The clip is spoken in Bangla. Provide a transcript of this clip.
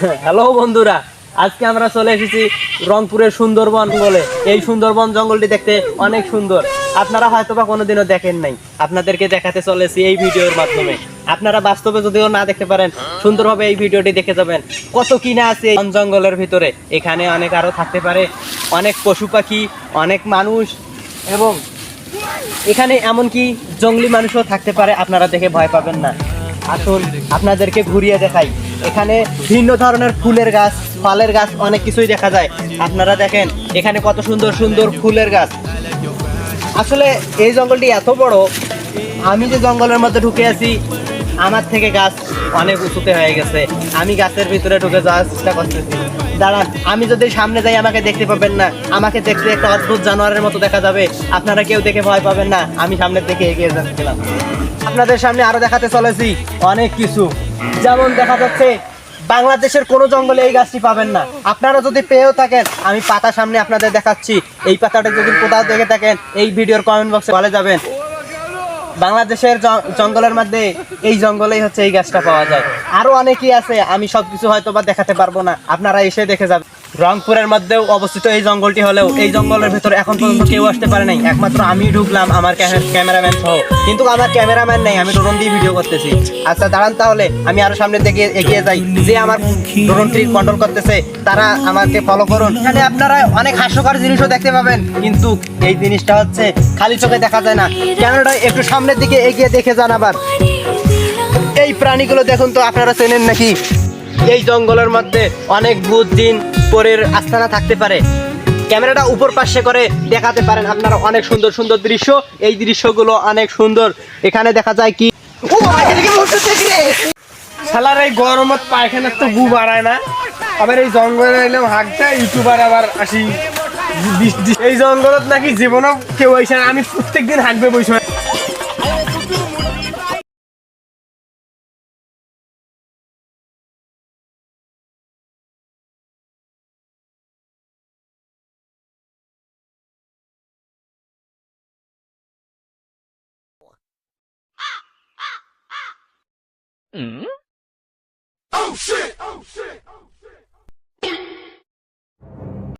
হ্যালো বন্ধুরা, আজকে আমরা চলে এসেছি রংপুরের সুন্দরবন বলে। এই সুন্দরবন জঙ্গলটি দেখতে অনেক সুন্দর। আপনারা হয়তো বা কোনোদিনও দেখেন নাই। আপনাদেরকে দেখাতে চলেছি এই ভিডিওর মাধ্যমে। আপনারা বাস্তবে যদিও না দেখতে পারেন, সুন্দরভাবে এই ভিডিওটি দেখে যাবেন। কত কিনা আছে বন জঙ্গলের ভিতরে। এখানে অনেক আরও থাকতে পারে। অনেক পশু পাখি, অনেক মানুষ, এবং এখানে এমনকি জঙ্গলি মানুষও থাকতে পারে। আপনারা দেখে ভয় পাবেন না। আসুন, আপনাদেরকে ঘুরিয়ে দেখাই। এখানে ভিন্ন ধরনের ফুলের গাছ, ফলের গাছ, অনেক কিছুই দেখা যায়। আপনারা দেখেন, এখানে কত সুন্দর সুন্দর ফুলের গাছ। আসলে এই জঙ্গলটি এত বড়, আমি যে জঙ্গলের মধ্যে ঢুকে আছি, আমার থেকে গাছ অনেক উঁচুতে হয়ে গেছে। আমি গাছের ভিতরে ঢুকে যাওয়ার চেষ্টা করতেছি। দাঁড়ান, আমি যদি সামনে যাই, আমাকে দেখতে পাবেন না। আমাকে দেখতে একটা অদ্ভুত জানোয়ারের মতো দেখা যাবে। আপনারা কেউ দেখে ভয় পাবেন না। আমি সামনের দিকে এগিয়ে যাচ্ছিলাম। আপনাদের সামনে আরও দেখাতে চলেছি। অনেক কিছু। যেমন দেখা যাচ্ছে, বাংলাদেশের কোনো জঙ্গলে এই গাছটি পাবেন না। আপনারা যদি পেয়েও থাকেন, আমি পাতা সামনে আপনাদের দেখাচ্ছি। এই পাতাটা যদি কোথাও দেখে থাকেন, এই ভিডিওর কমেন্ট বক্সে বলে যাবেন। বাংলাদেশের জঙ্গলের মধ্যে এই জঙ্গলেই হচ্ছে এই গাছটা পাওয়া যায়। আরও অনেকেই আছে, আমি সবকিছু হয়তো বা দেখাতে পারব না। আপনারা এসে দেখে যাবেন। রংপুরের মধ্যেও অবস্থিত এই জঙ্গলটি হলেও এই জঙ্গলের ভেতর এখন পর্যন্ত কেউ আসতে পারে নাই। একমাত্র আমি ঢুকলাম আমার ক্যামেরাম্যান সহ। কিন্তু আমার ক্যামেরাম্যান নেই, আমি ড্রোন দিয়ে ভিডিও করতেছি। আচ্ছা দাঁড়ান তাহলে, আমি আরও সামনে দিকে এগিয়ে যাই। যে আমার ড্রোনটি কন্ট্রোল করতেছে, তারা আমাকে ফলো করুন। এখানে আপনারা অনেক হাস্যকর জিনিসও দেখতে পাবেন, কিন্তু এই জিনিসটা হচ্ছে খালি চোখে দেখা যায় না। ক্যামেরাটা একটু সামনের দিকে এগিয়ে দেখে যান আবার। এই প্রাণীগুলো দেখুন তো, আপনারা চেনেন নাকি? এই জঙ্গলের মধ্যে অনেক দিন পরের আস্থানা থাকতে পারে। ক্যামেরাটা উপর পাশে করে দেখাতে পারেন আপনারা অনেক সুন্দর সুন্দর দৃশ্য। এই দৃশ্যগুলো অনেক সুন্দর। এখানে দেখা যায় কি ও বাবা, এদিকে ভূত দেখি রে। শালার এই গরমত পায়খানার তো গু বাড়ায় না। আবার এই জঙ্গলে এলাম ইউটিউবার আবার আসি। এই জঙ্গলত নাকি জীবনও কেউ আমি প্রত্যেকদিন হাঁকবে বসে। Mm? Oh shit! Oh shit!